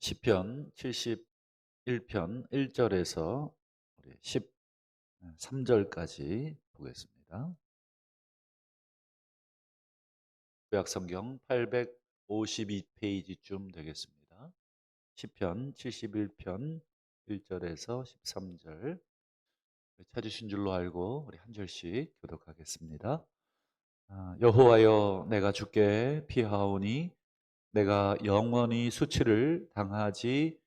시편 71편 1절에서 13절까지 보겠습니다. 구약성경 852페이지쯤 되겠습니다. 시편 71편 1절에서 13절 찾으신 줄로 알고 우리 한 절씩 교독하겠습니다. 아, 여호와여 내가 주께 피하오니 내가 영원히 수치를 당하지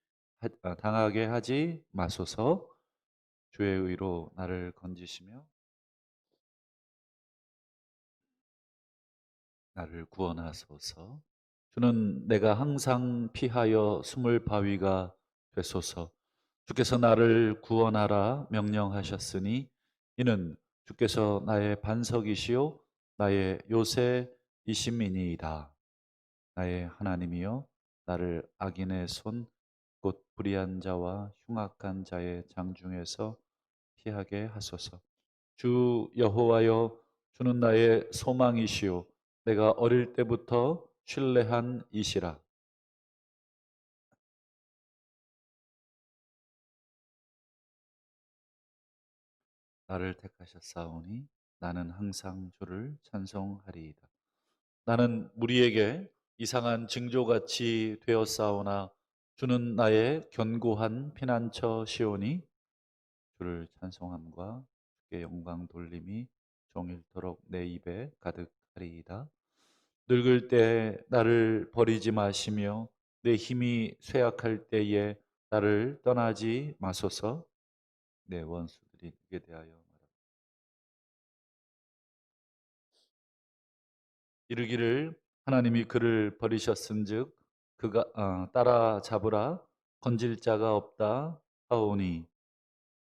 아, 당하게 하지 마소서. 주의 의로 나를 건지시며 나를 구원하소서. 주는 내가 항상 피하여 숨을 바위가 되소서. 주께서 나를 구원하라 명령하셨으니 이는 주께서 나의 반석이시요 나의 요새이심이니이다 나의 하나님이여 나를 악인의 손 곧 불의한 자와 흉악한 자의 장중에서 피하게 하소서. 주 여호와여 주는 나의 소망이시요 내가 어릴 때부터 신뢰한 이시라. 나를 택하셨사오니 나는 항상 주를 찬송하리이다. 나는 무리에게 이상한 징조같이 되었사오나 주는 나의 견고한 피난처 시오니 주를 찬송함과 주께 영광 돌림이 종일토록 내 입에 가득하리이다. 늙을 때 나를 버리지 마시며 내 힘이 쇠약할 때에 나를 떠나지 마소서 내 원수들이 그에 대하여. 이르기를 하나님이 그를 버리셨은즉 그가 어, 따라 잡으라. 건질 자가 없다 하오니.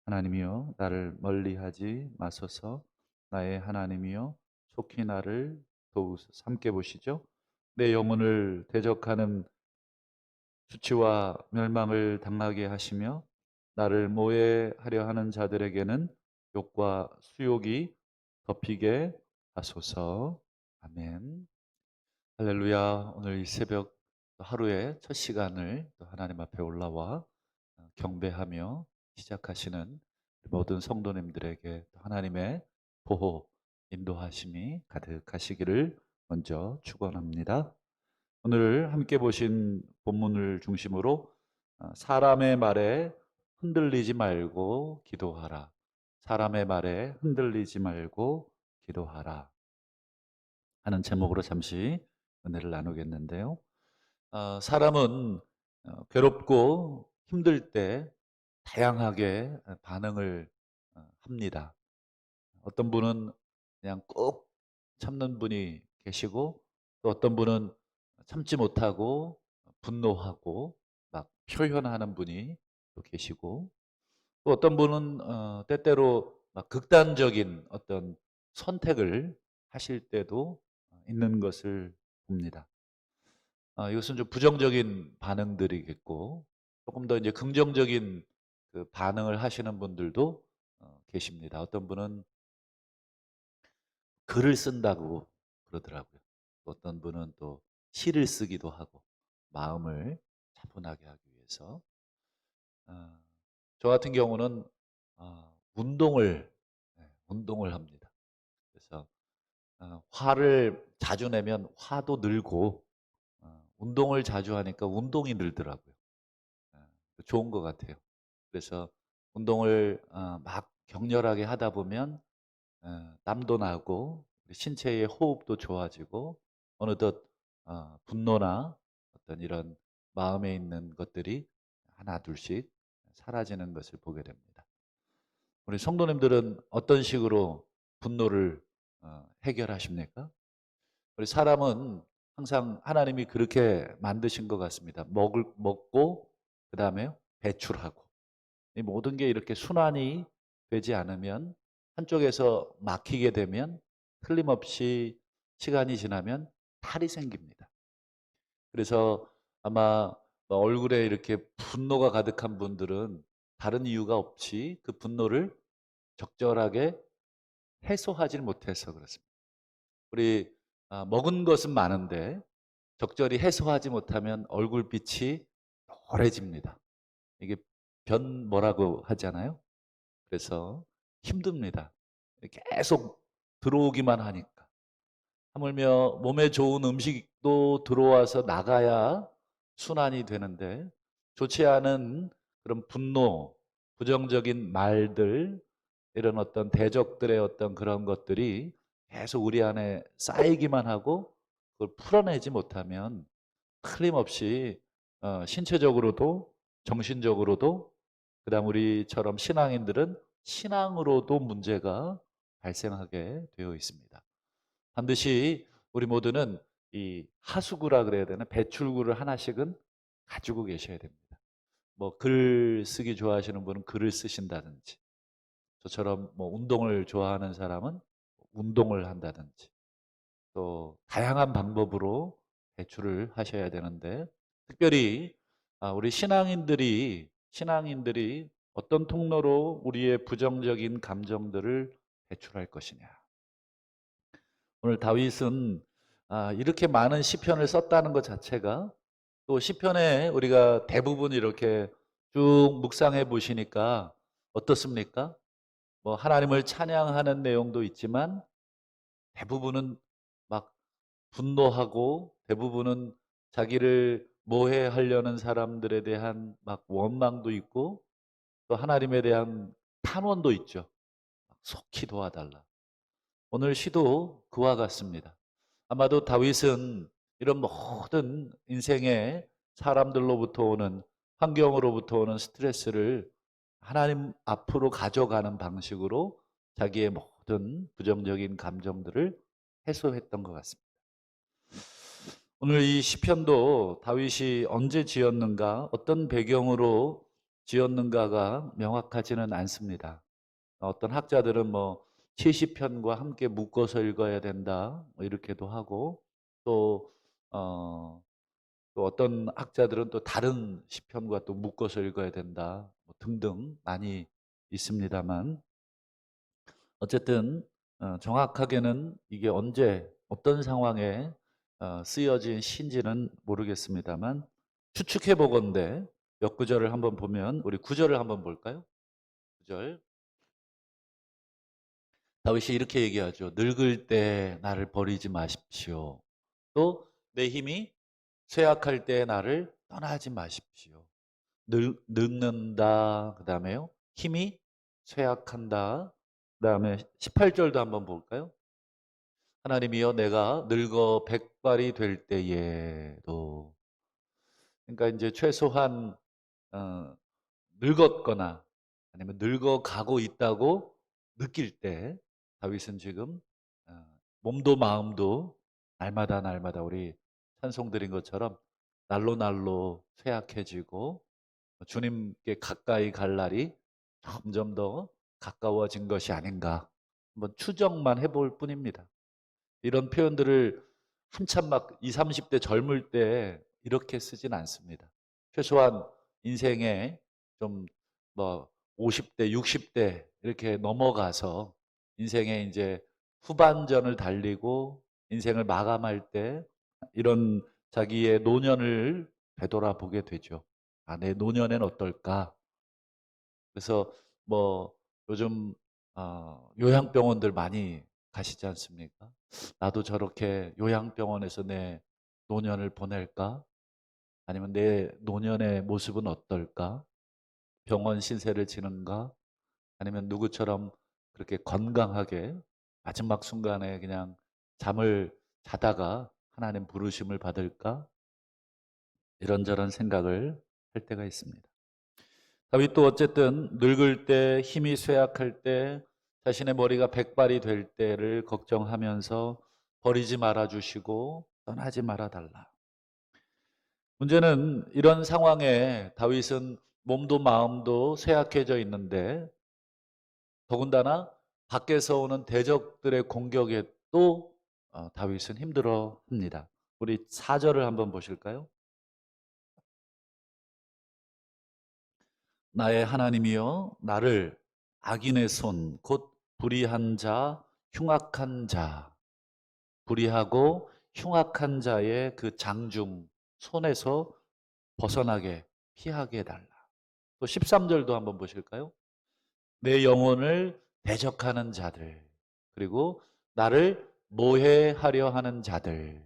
하나님이여 나를 멀리하지 마소서. 나의 하나님이여 속히 나를 도우소서. 함께 보시죠. 내 영혼을 대적하는 수치와 멸망을 당하게 하시며 나를 모해하려 하는 자들에게는 욕과 수욕이 덮이게 하소서. 아멘 할렐루야. 오늘 이 새벽 하루의 첫 시간을 또 하나님 앞에 올라와 어, 경배하며 시작하시는 모든 성도님들에게 하나님의 보호, 인도하심이 가득하시기를 먼저 축원합니다. 오늘 함께 보신 본문을 중심으로 어, 사람의 말에 흔들리지 말고 기도하라. 사람의 말에 흔들리지 말고 기도하라. 하는 제목으로 잠시 은혜를 나누겠는데요. 어, 사람은 어, 괴롭고 힘들 때 다양하게 반응을 어, 합니다. 어떤 분은 그냥 꼭 참는 분이 계시고 또 어떤 분은 참지 못하고 분노하고 막 표현하는 분이 또 계시고 또 어떤 분은 어, 때때로 막 극단적인 어떤 선택을 하실 때도 있는 것을 봅니다. 아, 이것은 좀 부정적인 반응들이겠고 조금 더 이제 긍정적인 그 반응을 하시는 분들도 어, 계십니다. 어떤 분은 글을 쓴다고 그러더라고요. 어떤 분은 또 시를 쓰기도 하고 마음을 차분하게 하기 위해서 어, 저 같은 경우는 어, 운동을 네, 운동을 합니다. 어, 화를 자주 내면 화도 늘고 어, 운동을 자주 하니까 운동이 늘더라고요. 어, 좋은 것 같아요. 그래서 운동을 어, 막 격렬하게 하다 보면 어, 땀도 나고 신체의 호흡도 좋아지고 어느덧 어, 분노나 어떤 이런 마음에 있는 것들이 하나 둘씩 사라지는 것을 보게 됩니다. 우리 성도님들은 어떤 식으로 분노를 어, 해결하십니까? 우리 사람은 항상 하나님이 그렇게 만드신 것 같습니다. 먹을 먹고 그 다음에 배출하고 이 모든 게 이렇게 순환이 되지 않으면 한쪽에서 막히게 되면 틀림없이 시간이 지나면 탈이 생깁니다. 그래서 아마 얼굴에 이렇게 분노가 가득한 분들은 다른 이유가 없이 그 분노를 적절하게 해소하지 못해서 그렇습니다. 우리 아, 먹은 것은 많은데 적절히 해소하지 못하면 얼굴빛이 덜해집니다. 이게 변 뭐라고 하잖아요. 그래서 힘듭니다. 계속 들어오기만 하니까. 하물며 몸에 좋은 음식도 들어와서 나가야 순환이 되는데 좋지 않은 그런 분노, 부정적인 말들, 이런 어떤 대적들의 어떤 그런 것들이 계속 우리 안에 쌓이기만 하고 그걸 풀어내지 못하면 틀림없이 어, 신체적으로도 정신적으로도 그다음 우리처럼 신앙인들은 신앙으로도 문제가 발생하게 되어 있습니다. 반드시 우리 모두는 이 하수구라 그래야 되나 배출구를 하나씩은 가지고 계셔야 됩니다. 뭐 글 쓰기 좋아하시는 분은 글을 쓰신다든지 저처럼 뭐 운동을 좋아하는 사람은 운동을 한다든지 또 다양한 방법으로 배출을 하셔야 되는데 특별히 아, 우리 신앙인들이 신앙인들이 어떤 통로로 우리의 부정적인 감정들을 배출할 것이냐. 오늘 다윗은 아, 이렇게 많은 시편을 썼다는 것 자체가 또 시편에 우리가 대부분 이렇게 쭉 묵상해 보시니까 어떻습니까? 뭐 하나님을 찬양하는 내용도 있지만 대부분은 막 분노하고 대부분은 자기를 모해하려는 사람들에 대한 막 원망도 있고 또 하나님에 대한 탄원도 있죠. 속히 도와달라. 오늘 시도 그와 같습니다. 아마도 다윗은 이런 모든 인생의 사람들로부터 오는 환경으로부터 오는 스트레스를 하나님 앞으로 가져가는 방식으로 자기의 모든 부정적인 감정들을 해소했던 것 같습니다. 오늘 이 시편도 다윗이 언제 지었는가, 어떤 배경으로 지었는가가 명확하지는 않습니다. 어떤 학자들은 뭐 70편과 함께 묶어서 읽어야 된다, 뭐 이렇게도 하고 또 어, 또 어떤 학자들은 또 다른 시편과 또 묶어서 읽어야 된다 뭐 등등 많이 있습니다만 어쨌든 어, 정확하게는 이게 언제 어떤 상황에 어, 쓰여진 시인지는 모르겠습니다만 추측해 보건대 몇 구절을 한번 보면 우리 구절을 한번 볼까요? 구절 다윗이 이렇게 얘기하죠. 늙을 때 나를 버리지 마십시오. 또 내 힘이 쇠약할 때 나를 떠나지 마십시오. 늙, 늙는다. 그 다음에요. 힘이 쇠약한다. 그 다음에 18절도 한번 볼까요? 하나님이여 내가 늙어 백발이 될 때에도 그러니까 이제 최소한 어, 늙었거나 아니면 늙어 가고 있다고 느낄 때 다윗은 지금 어, 몸도 마음도 날마다 날마다 우리 찬송 드린 것처럼 날로 날로 쇠약해지고 주님께 가까이 갈 날이 점점 더 가까워진 것이 아닌가 한번 추정만 해볼 뿐입니다. 이런 표현들을 한참 막 20, 30대 젊을 때 이렇게 쓰진 않습니다. 최소한 인생에 좀 뭐 50대, 60대 이렇게 넘어가서 인생의 이제 후반전을 달리고 인생을 마감할 때 이런 자기의 노년을 되돌아보게 되죠. 아, 내 노년엔 어떨까? 그래서 뭐 요즘 어, 요양병원들 많이 가시지 않습니까? 나도 저렇게 요양병원에서 내 노년을 보낼까? 아니면 내 노년의 모습은 어떨까? 병원 신세를 지는가? 아니면 누구처럼 그렇게 건강하게 마지막 순간에 그냥 잠을 자다가 하나님 부르심을 받을까? 이런저런 생각을 할 때가 있습니다. 다윗도 어쨌든 늙을 때 힘이 쇠약할 때 자신의 머리가 백발이 될 때를 걱정하면서 버리지 말아 주시고 떠나지 말아 달라. 문제는 이런 상황에 다윗은 몸도 마음도 쇠약해져 있는데 더군다나 밖에서 오는 대적들의 공격에 또 어, 다윗은 힘들어 합니다. 우리 4절을 한번 보실까요? 나의 하나님이여 나를 악인의 손, 곧 불의한 자, 흉악한 자, 불의하고 흉악한 자의 그 장중 손에서 벗어나게 피하게 해달라. 또 13절도 한번 보실까요? 내 영혼을 대적하는 자들, 그리고 나를 모해하려 하는 자들.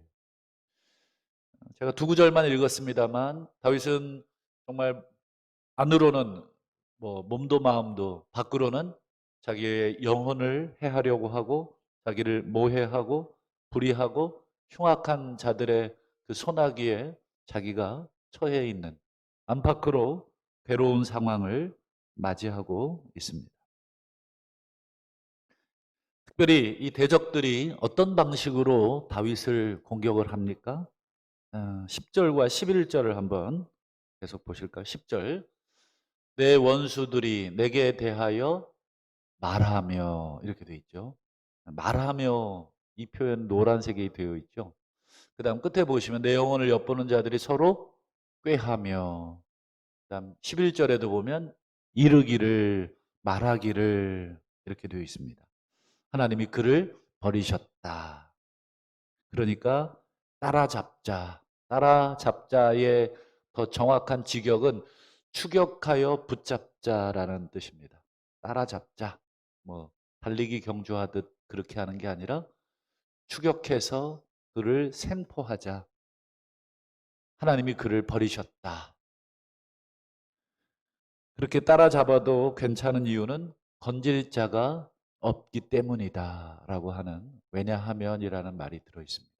제가 두 구절만 읽었습니다만 다윗은 정말 안으로는 뭐 몸도 마음도 밖으로는 자기의 영혼을 해하려고 하고 자기를 모해하고 불의하고 흉악한 자들의 그 소나기에 자기가 처해 있는 안팎으로 괴로운 상황을 맞이하고 있습니다. 특별히 이 대적들이 어떤 방식으로 다윗을 공격을 합니까? 10절과 11절을 한번 계속 보실까요? 10절. 내 원수들이 내게 대하여 말하며 이렇게 되어 있죠. 말하며 이 표현 노란색이 되어 있죠. 그 다음 끝에 보시면 내 영혼을 엿보는 자들이 서로 꾀하며 그 다음 11절에도 보면 이르기를 말하기를 이렇게 되어 있습니다. 하나님이 그를 버리셨다. 그러니까 따라잡자. 따라잡자의 더 정확한 직역은 추격하여 붙잡자라는 뜻입니다. 따라잡자. 뭐 달리기 경주하듯 그렇게 하는 게 아니라 추격해서 그를 생포하자. 하나님이 그를 버리셨다. 그렇게 따라잡아도 괜찮은 이유는 건질 자가 없기 때문이다. 라고 하는 왜냐하면이라는 말이 들어 있습니다.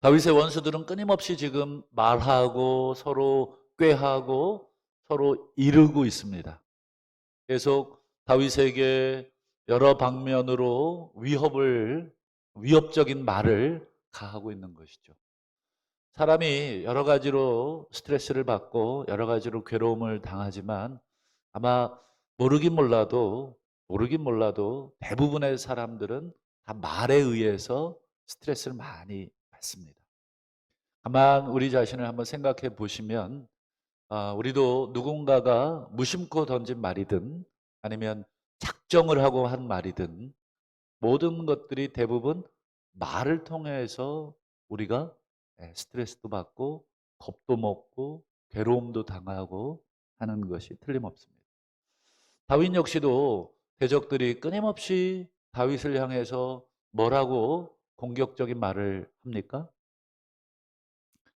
다윗의 원수들은 끊임없이 지금 말하고 서로 꾀하고 서로 이르고 있습니다. 계속 다윗에게 여러 방면으로 위협을 위협적인 말을 가하고 있는 것이죠. 사람이 여러 가지로 스트레스를 받고 여러 가지로 괴로움을 당하지만 아마 모르긴 몰라도 모르긴 몰라도 대부분의 사람들은 다 말에 의해서 스트레스를 많이 받습니다. 다만 우리 자신을 한번 생각해 보시면 아, 우리도 누군가가 무심코 던진 말이든 아니면 작정을 하고 한 말이든 모든 것들이 대부분 말을 통해서 우리가 예, 스트레스도 받고 겁도 먹고 괴로움도 당하고 하는 것이 틀림없습니다. 다윗 역시도 대적들이 끊임없이 다윗을 향해서 뭐라고 공격적인 말을 합니까?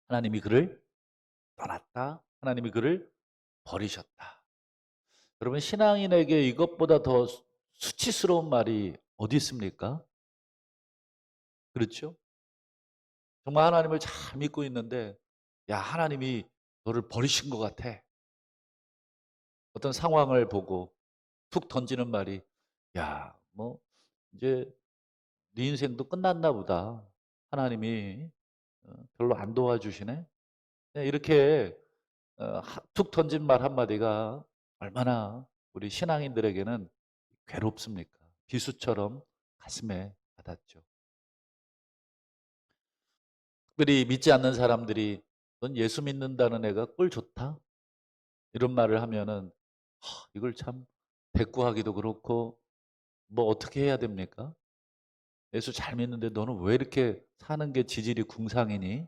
하나님이 그를 떠났다. 하나님이 그를 버리셨다. 여러분 신앙인에게 이것보다 더 수치스러운 말이 어디 있습니까? 그렇죠? 정말 하나님을 잘 믿고 있는데 야 하나님이 너를 버리신 것 같아. 어떤 상황을 보고 툭 던지는 말이 야 뭐 이제 네 인생도 끝났나 보다. 하나님이 어, 별로 안 도와주시네. 네, 이렇게 어, 툭 던진 말 한마디가 얼마나 우리 신앙인들에게는 괴롭습니까? 비수처럼 가슴에 와닿죠. 특별히 믿지 않는 사람들이 넌 예수 믿는다는 애가 꿀 좋다? 이런 말을 하면은 이걸 참 대꾸하기도 그렇고 뭐 어떻게 해야 됩니까? 예수 잘 믿는데 너는 왜 이렇게 사는 게 지질이 궁상이니?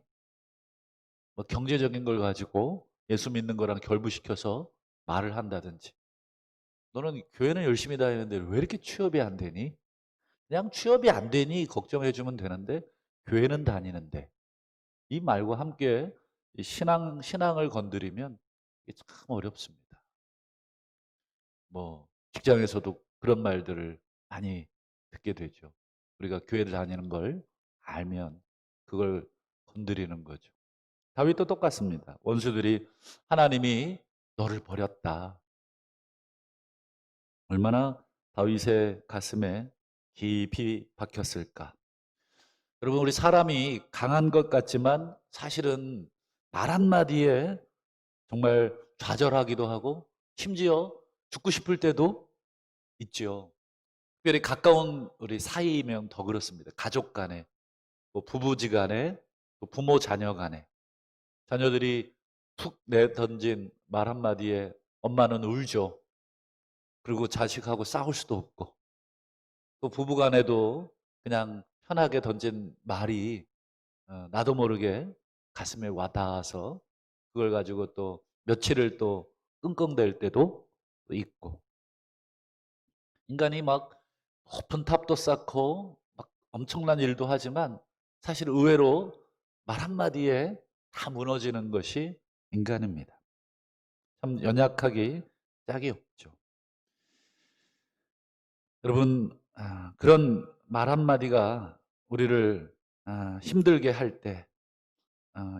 뭐 경제적인 걸 가지고 예수 믿는 거랑 결부시켜서 말을 한다든지. 너는 교회는 열심히 다니는데 왜 이렇게 취업이 안 되니? 그냥 취업이 안 되니 걱정해 주면 되는데 교회는 다니는데 이 말과 함께 신앙 신앙을 건드리면 참 어렵습니다. 뭐 직장에서도 그런 말들을 많이 듣게 되죠. 우리가 교회를 다니는 걸 알면 그걸 건드리는 거죠. 다윗도 똑같습니다. 원수들이 하나님이 너를 버렸다. 얼마나 다윗의 가슴에 깊이 박혔을까. 여러분 우리 사람이 강한 것 같지만 사실은 말 한마디에 정말 좌절하기도 하고 심지어 죽고 싶을 때도 있죠. 특별히 가까운 우리 사이면 더 그렇습니다. 가족 간에, 뭐 부부지 간에, 부모 자녀 간에. 자녀들이 툭 내던진 말 한마디에 엄마는 울죠. 그리고 자식하고 싸울 수도 없고. 또 부부 간에도 그냥 편하게 던진 말이 어, 나도 모르게 가슴에 와닿아서 그걸 가지고 또 며칠을 또 끙끙댈 때도 또 있고 인간이 막 높은 탑도 쌓고 막 엄청난 일도 하지만 사실 의외로 말 한마디에 다 무너지는 것이 인간입니다. 참 연약하기 짝이 없죠. 여러분 아, 그런 말 한마디가 우리를 아, 힘들게 할 때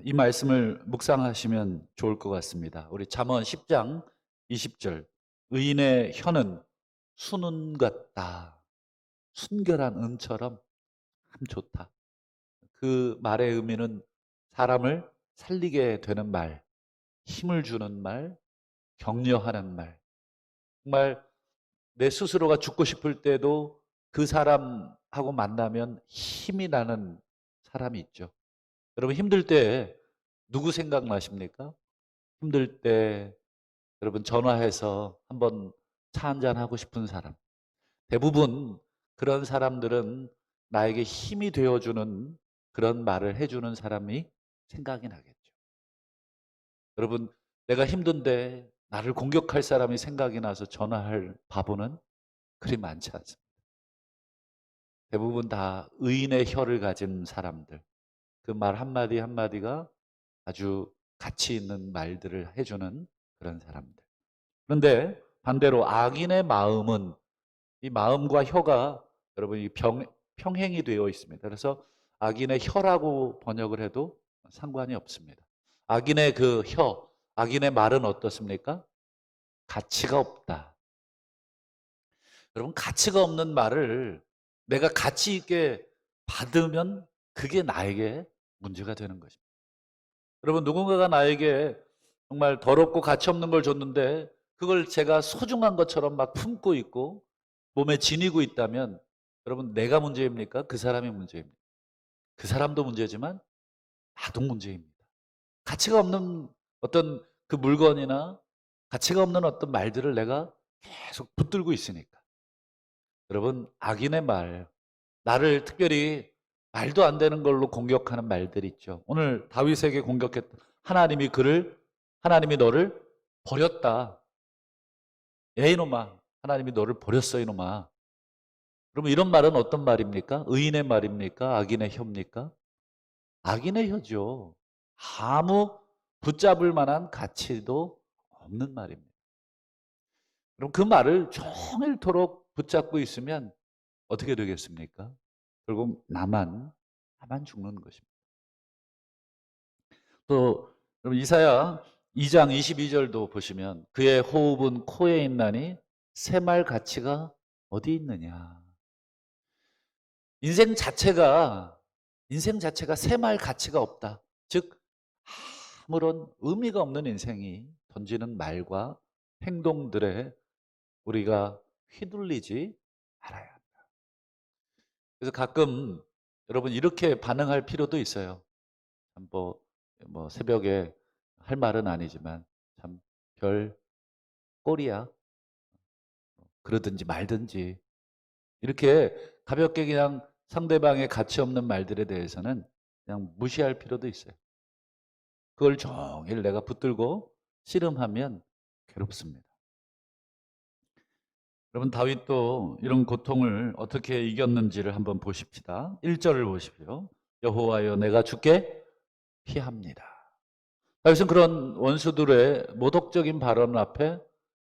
이 말씀을 묵상하시면 좋을 것 같습니다. 우리 잠언 10장 20절 의인의 혀는 순은 같다. 순결한 은처럼 참 좋다. 그 말의 의미는 사람을 살리게 되는 말, 힘을 주는 말, 격려하는 말. 정말 내 스스로가 죽고 싶을 때도 그 사람하고 만나면 힘이 나는 사람이 있죠. 여러분 힘들 때 누구 생각나십니까? 힘들 때 여러분 전화해서 한번 차 한잔 하고 싶은 사람. 대부분 그런 사람들은 나에게 힘이 되어주는 그런 말을 해주는 사람이 생각이 나겠죠. 여러분, 내가 힘든데 나를 공격할 사람이 생각이 나서 전화할 바보는 그리 많지 않습니다. 대부분 다 의인의 혀를 가진 사람들. 그 말 한마디 한마디가 아주 가치 있는 말들을 해주는 그런 사람들. 그런데 반대로 악인의 마음은 이 마음과 혀가 여러분 이 병, 평행이 되어 있습니다. 그래서 악인의 혀라고 번역을 해도 상관이 없습니다. 악인의 그 혀, 악인의 말은 어떻습니까? 가치가 없다. 여러분 가치가 없는 말을 내가 가치 있게 받으면 그게 나에게 문제가 되는 것입니다. 여러분 누군가가 나에게 정말 더럽고 가치 없는 걸 줬는데 그걸 제가 소중한 것처럼 막 품고 있고 몸에 지니고 있다면 여러분 내가 문제입니까? 그 사람이 문제입니까? 그 사람도 문제지만 나도 문제입니다. 가치가 없는 어떤 그 물건이나 가치가 없는 어떤 말들을 내가 계속 붙들고 있으니까. 여러분 악인의 말, 나를 특별히 말도 안 되는 걸로 공격하는 말들 있죠. 오늘 다윗에게 공격했다. 하나님이 그를 하나님이 너를 버렸다. 야 이놈아, 하나님이 너를 버렸어 이놈아. 그러면 이런 말은 어떤 말입니까? 의인의 말입니까? 악인의 혀입니까? 악인의 혀죠. 아무 붙잡을 만한 가치도 없는 말입니다. 그럼 그 말을 종일토록 붙잡고 있으면 어떻게 되겠습니까? 결국 나만 나만 죽는 것입니다. 또 여러분 이사야 2장 22절도 보시면 그의 호흡은 코에 있나니 새말 가치가 어디 있느냐? 인생 자체가 인생 자체가 새말 가치가 없다. 즉 아무런 의미가 없는 인생이 던지는 말과 행동들에 우리가 휘둘리지 말아야 한다. 그래서 가끔 여러분 이렇게 반응할 필요도 있어요. 뭐, 뭐 새벽에 할 말은 아니지만 참 별 꼴이야. 그러든지 말든지 이렇게 가볍게 그냥 상대방의 가치 없는 말들에 대해서는 그냥 무시할 필요도 있어요. 그걸 종일 내가 붙들고 씨름하면 괴롭습니다. 여러분 다윗도 이런 고통을 어떻게 이겼는지를 한번 보십시다. 1절을 보십시오. 여호와여 내가 주께 피합니다. 다윗은 그런 원수들의 모독적인 발언 앞에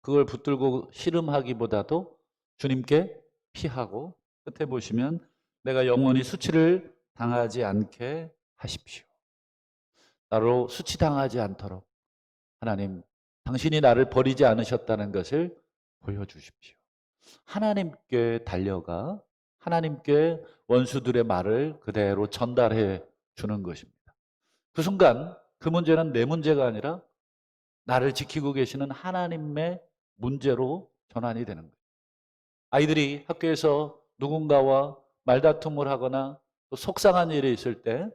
그걸 붙들고 씨름하기보다도 주님께 피하고 끝에 보시면 내가 영원히 수치를 당하지 않게 하십시오. 나로 수치당하지 않도록 하나님 당신이 나를 버리지 않으셨다는 것을 보여주십시오. 하나님께 달려가 하나님께 원수들의 말을 그대로 전달해 주는 것입니다. 그 순간 그 문제는 내 문제가 아니라 나를 지키고 계시는 하나님의 문제로 전환이 되는 거예요. 아이들이 학교에서 누군가와 말다툼을 하거나 또 속상한 일이 있을 때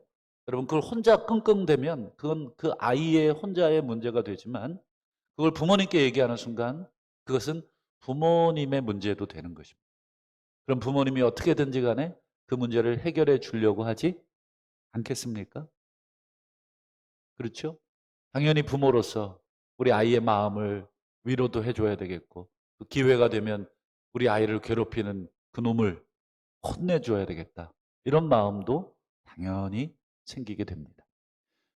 여러분 그걸 혼자 끙끙대면 그건 그 아이의 혼자의 문제가 되지만 그걸 부모님께 얘기하는 순간 그것은 부모님의 문제도 되는 것입니다. 그럼 부모님이 어떻게든지 간에 그 문제를 해결해 주려고 하지 않겠습니까? 그렇죠? 당연히 부모로서 우리 아이의 마음을 위로도 해줘야 되겠고 또 기회가 되면 우리 아이를 괴롭히는 그 놈을 혼내줘야 되겠다. 이런 마음도 당연히 생기게 됩니다.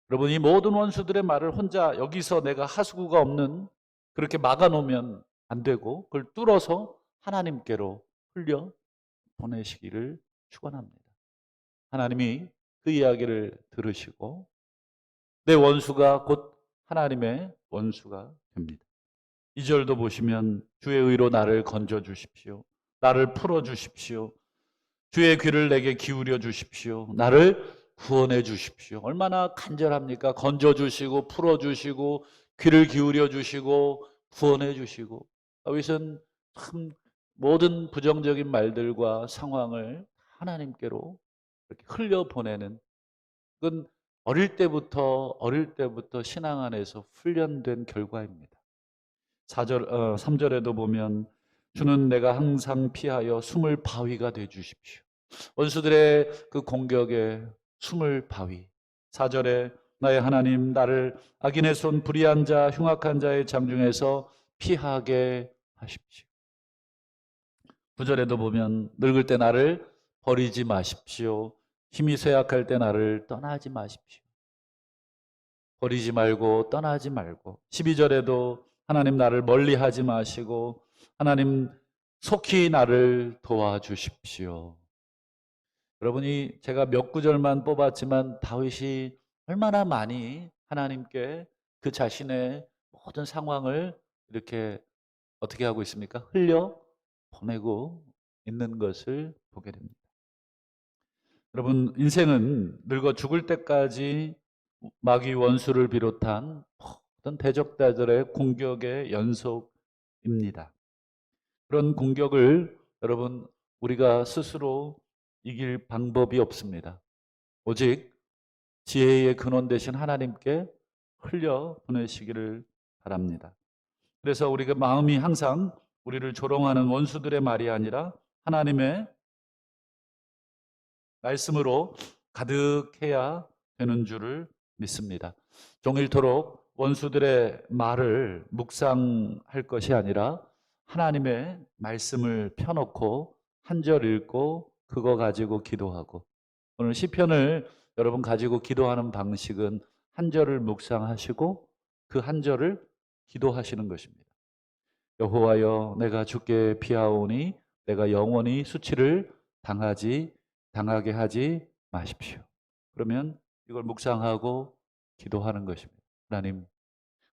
여러분 이 모든 원수들의 말을 혼자 여기서 내가 하수구가 없는 그렇게 막아놓으면 안 되고 그걸 뚫어서 하나님께로 흘려 보내시기를 축원합니다. 하나님이 그 이야기를 들으시고 내 원수가 곧 하나님의 원수가 됩니다. 이절도 보시면 주의 의로 나를 건져 주십시오. 나를 풀어 주십시오. 주의 귀를 내게 기울여 주십시오. 나를 구원해 주십시오. 얼마나 간절합니까? 건져 주시고 풀어 주시고 귀를 기울여 주시고 구원해 주시고 다윗은 참 모든 부정적인 말들과 상황을 하나님께로 이렇게 흘려 보내는 그건 어릴 때부터 어릴 때부터 신앙 안에서 훈련된 결과입니다. 4절 어, 3절에도 보면 주는 내가 항상 피하여 숨을 바위가 돼 주십시오. 원수들의 그 공격에 숨을 바위. 4절에 나의 하나님 나를 악인의 손 불의한 자 흉악한 자의 장중에서 피하게 하십시오. 9절에도 보면 늙을 때 나를 버리지 마십시오. 힘이 쇠약할 때 나를 떠나지 마십시오. 버리지 말고 떠나지 말고 12절에도 하나님 나를 멀리 하지 마시고 하나님 속히 나를 도와주십시오. 여러분이 제가 몇 구절만 뽑았지만 다윗이 얼마나 많이 하나님께 그 자신의 모든 상황을 이렇게 어떻게 하고 있습니까? 흘려 보내고 있는 것을 보게 됩니다. 여러분 인생은 늙어 죽을 때까지 마귀 원수를 비롯한 모든 대적자들의 공격의 연속입니다. 그런 공격을 여러분 우리가 스스로 이길 방법이 없습니다. 오직 지혜의 근원 되신 하나님께 흘려 보내시기를 바랍니다. 그래서 우리가 마음이 항상 우리를 조롱하는 원수들의 말이 아니라 하나님의 말씀으로 가득해야 되는 줄을 믿습니다. 종일토록 원수들의 말을 묵상할 것이 아니라 하나님의 말씀을 펴놓고 한 절 읽고 그거 가지고 기도하고 오늘 시편을 여러분 가지고 기도하는 방식은 한 절을 묵상하시고 그 한 절을 기도하시는 것입니다. 여호와여 내가 주께 피하오니 내가 영원히 수치를 당하지 당하게 하지 마십시오. 그러면 이걸 묵상하고 기도하는 것입니다. 하나님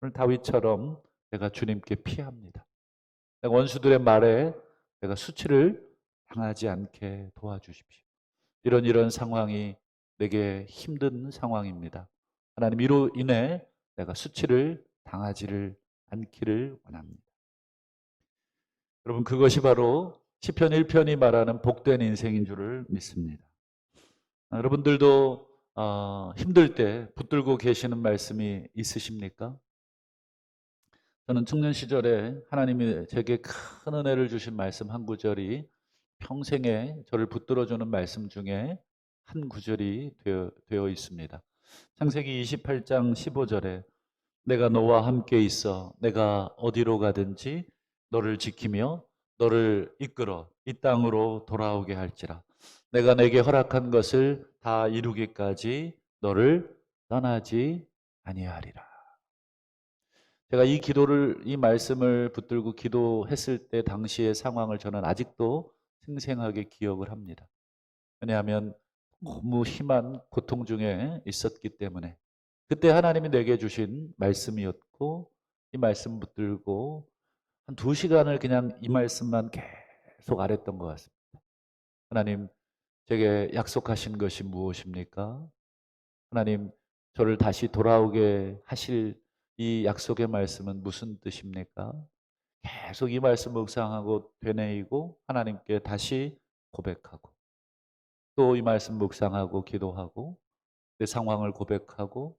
오늘 다윗처럼 내가 주님께 피합니다. 내가 원수들의 말에 내가 수치를 당하지 않게 도와주십시오. 이런 이런 상황이 내게 힘든 상황입니다. 하나님 이로 인해 내가 수치를 당하지를 않기를 원합니다. 여러분 그것이 바로 시편 1편이 말하는 복된 인생인 줄을 믿습니다. 아, 여러분들도 어, 힘들 때 붙들고 계시는 말씀이 있으십니까? 저는 청년 시절에 하나님이 제게 큰 은혜를 주신 말씀 한 구절이 평생에 저를 붙들어주는 말씀 중에 한 구절이 되어, 되어 있습니다. 창세기 28장 15절에 내가 너와 함께 있어 내가 어디로 가든지 너를 지키며 너를 이끌어 이 땅으로 돌아오게 할지라 내가 내게 허락한 것을 다 이루기까지 너를 떠나지 아니하리라. 제가 이 기도를 이 말씀을 붙들고 기도했을 때 당시의 상황을 저는 아직도 생생하게 기억을 합니다. 왜냐하면 너무 심한 고통 중에 있었기 때문에 그때 하나님이 내게 주신 말씀이었고 이 말씀 붙들고 한 두 시간을 그냥 이 말씀만 계속 아랬던 것 같습니다. 하나님 제게 약속하신 것이 무엇입니까? 하나님 저를 다시 돌아오게 하실 이 약속의 말씀은 무슨 뜻입니까? 계속 이 말씀 묵상하고 되뇌이고 하나님께 다시 고백하고 또 이 말씀 묵상하고 기도하고 내 상황을 고백하고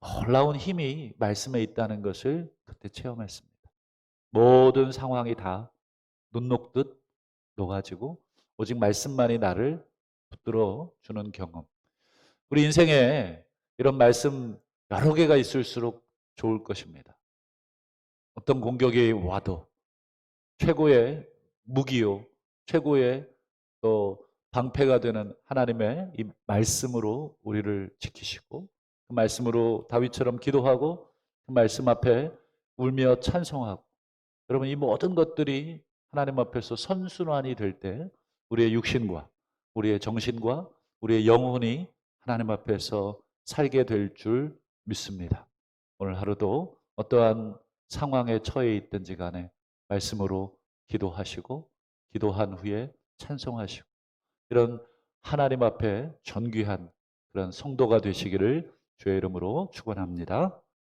놀라운 힘이 말씀에 있다는 것을 그때 체험했습니다. 모든 상황이 다 눈 녹듯 녹아지고 오직 말씀만이 나를 붙들어 주는 경험. 우리 인생에 이런 말씀 여러 개가 있을수록 좋을 것입니다. 어떤 공격이 와도 최고의 무기요, 최고의 또 방패가 되는 하나님의 이 말씀으로 우리를 지키시고 그 말씀으로 다윗처럼 기도하고 그 말씀 앞에 울며 찬송하고 여러분 이 모든 것들이 하나님 앞에서 선순환이 될 때 우리의 육신과 우리의 정신과 우리의 영혼이 하나님 앞에서 살게 될 줄 믿습니다. 오늘 하루도 어떠한 상황에 처해 있든지 간에 말씀으로 기도하시고 기도한 후에 찬송하시고 이런 하나님 앞에 존귀한 그런 성도가 되시기를 주의 이름으로 축원합니다.